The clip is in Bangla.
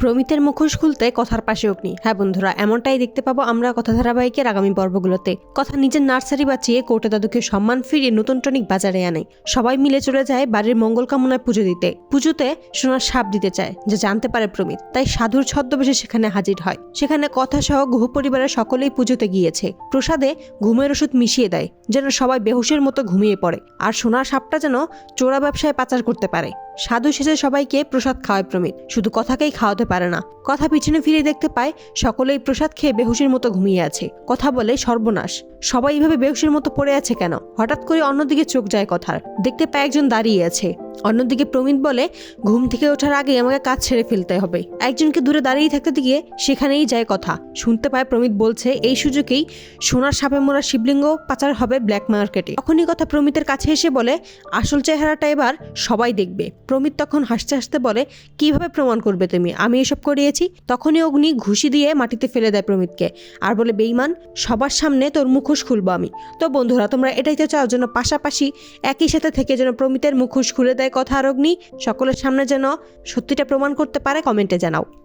প্রমিতের মুখোশ খুলতে কথার পাশে অগ্নি। হ্যাঁ বন্ধুরা, এমনটাই দেখতে পাবো আমরা কথা ধারাবাহিকের আগামী পর্বগুলোতে। কথা নিজের নার্সারি বাঁচিয়ে কোর্টে দাদুকে সম্মান ফিরিয়ে নতুন টনিক বাজারে আনে। সবাই মিলে চলে যায় বাড়ির মঙ্গল কামনায় পুজো দিতে। পুজোতে সোনার সাপ দিতে চায়, যা জানতে পারে প্রমিত। তাই সাধুর ছদ্মবেশে সেখানে হাজির হয়। সেখানে কথা সহ গুহ পরিবারের সকলেই পুজোতে গিয়েছে। প্রসাদে ঘুমের ওষুধ মিশিয়ে দেয়, যেন সবাই বেহুশের মতো ঘুমিয়ে পড়ে। আর সোনার সাপটা যেন চোরা ব্যবসায় পাচার করতে পারে। সাধু শেষে সবাইকে প্রসাদ খাওয়ায় প্রমিত। শুধু কথাকেই খাওয়াতে পারে না, কথা পিছনে ফিরে দেখতে পায় সকলেই প্রসাদ খেয়ে বেহুশের মতো ঘুমিয়ে আছে। কথা বলে সর্বনাশ। সবাই এইভাবে বেহুশের মতো পড়ে আছে কেন? হঠাৎ করে অন্যদিকে চোখ যায় কথার। দেখতে পায় একজন দাঁড়িয়ে আছে। অন্যদিকে প্রমিত বলে, ঘুম থেকে ওঠার আগে আমাকে কাজ ছেড়ে ফেলতে হবে। একজনকে দূরে দাঁড়িয়ে থাকতে গিয়ে সেখানেই যায় কথা। শুনতে পায় প্রমিত বলছে, এই সুযোগেই সোনার সাপে মোড়া শিবলিঙ্গ পাচার হবে ব্ল্যাক মার্কেটে। তখনই কথা প্রমিতের কাছে এসে বলে, আসল চেহারাটা এবার সবাই দেখবে। প্রমিত তখন হাসতে হাসতে বলে, কীভাবে প্রমাণ করবে তুমি? আমি এসব করিয়েছি? তখনই অগ্নি ঘুষি দিয়ে মাটিতে ফেলে দেয় প্রমিতকে আর বলে বেইমান সবার সামনে তোর মুখোশ খুলবো আমি। তো বন্ধুরা, তোমরা এটাই তো চাও যেন পাশাপাশি একই সাথে থেকে যেন প্রমিতের মুখোশ খুলে দেয় কথা আরগ্নি সকলের সামনে যেন সত্যিটা প্রমাণ করতে পারে কমেন্টে জানাও।